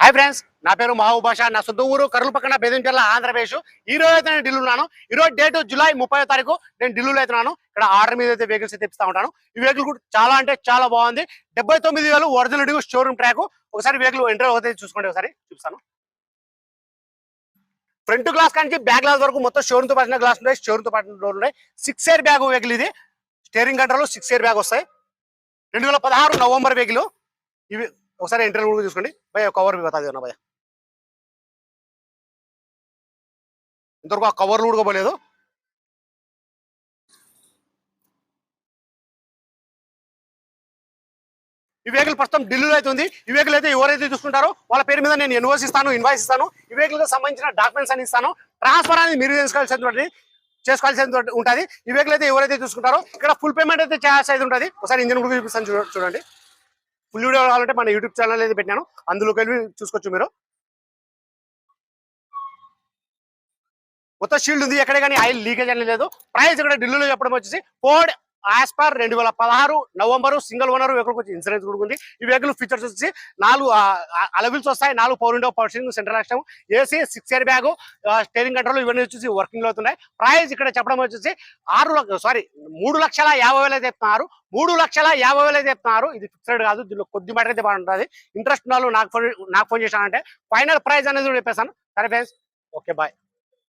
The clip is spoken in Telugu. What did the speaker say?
హాయ్ ఫ్రెండ్స్ నా పేరు మహబూబ్ బాషా. నా సొంత ఊరు కర్నూలు పక్కన బెదంచెర్ల ఆంధ్రప్రదేశ్. ఈ రోజు అయితే నేను ఢిల్లీ ఉన్నాను. ఈ రోజు డేట్ జూలై ముప్పై తారీఖు నేను ఢిల్లీలో అవుతున్నాను ఇక్కడ ఆర్డర్ మీద అయితే వెహికల్స్ అయితే ఇస్తా ఉంటాను. ఈ వెహికల్ కూడా చాలా అంటే చాలా బాగుంది. డెబ్బై తొమ్మిది వేలు ఒరిజినల్ షోరూమ్ ట్రాక్ ఒకసారి వెహికల్ ఎంటర్ అయితే చూసుకోండి ఒకసారి చూపిస్తాను. ఫ్రంట్ గ్లాస్ కానీ బ్యాక్ గ్లాస్ వరకు మొత్తం షోరూమ్తో పట్టిన గ్లాస్ ఉన్నాయి. షోరూమ్ పాటిన డోర్ ఉన్నాయి. సిక్స్ ఇయర్ బ్యాగ్ వెహికల్ ఇది. Steering control six airbag వస్తాయి. రెండు వేల పదహారు నవంబర్ వెహికల్ ఇవి ఒకసారి ఇంటర్వ్యూ కూడా చూసుకోండి. భయ కవర్ బతా దేనా భయ ఇంతవరకు ఆ కవర్లు ఉడకపోలేదు ఈ వెహికల్ ప్రస్తుతం ఢిల్లీలో అయితే ఉంది. ఈ వెహికల్ అయితే ఎవరైతే చూసుకుంటారో వాళ్ళ పేరు మీద నేను ఇన్వాయిస్ ఇస్తాను ఇన్వాయిస్ ఇస్తాను. ఈ వెహికల్ సంబంధించిన డాక్యుమెంట్స్ అని ఇస్తాను. ట్రాన్స్ఫర్ అనేది మీరు చేసుకోవాల్సినటువంటి చేసుకోవాల్సి ఉంటుంది. ఈ వెహికల్ అయితే ఎవరైతే చూసుకుంటారో ఇక్కడ ఫుల్ పేమెంట్ అయితే చేయాల్సి అయితే ఉంటుంది. ఒకసారి ఇంజిన్ కూడా చూపిస్తాను చూడ- చూడండి. ఫుల్ వీడియో కావాలంటే మన యూట్యూబ్ ఛానల్ అయితే పెట్టాను అందులోకి వెళ్ళి చూసుకోవచ్చు మీరు. మొత్తం షీల్డ్ ఉంది ఎక్కడ కానీ ఆయిల్ లీకేజ్ అనేది లేదు. ప్రైస్ ఇక్కడ ఢిల్లీలో చెప్పడం వచ్చేసి ఫోర్డ్ యాజ్ పర్ రెండు వేల పదహారు నవంబరు సింగిల్ ఓనర్ వెహికల్ వచ్చి ఇన్సూరెన్స్ కూడా ఉంది. ఈ వెహికల్ ఫీచర్స్ వచ్చి నాలుగు అలవిల్స్ వస్తాయి. నాలుగు power window power steering central action AC six airbag steering control ఇవన్నీ వచ్చేసి వర్కింగ్లో అవుతున్నాయి. ప్రైస్ ఇక్కడ చెప్పడం వచ్చేసి ఆరు సారీ మూడు లక్షల యాభై వేలు అయితే చెప్తున్నారు. మూడు లక్షల యాభై వేలు అయితే చెప్తున్నారు. ఇది ఫిక్స్డ్ కాదు దీనిలో కొద్ది మాట అయితే బాగుంటుంది. ఇంట్రెస్ట్ ఉన్న వాళ్ళు నాకు ఫోన్ నాకు ఫోన్ చేశానంటే ఫైనల్ ప్రైస్ అనేది కూడా సరే ఫ్రెండ్స్ ఓకే బాయ్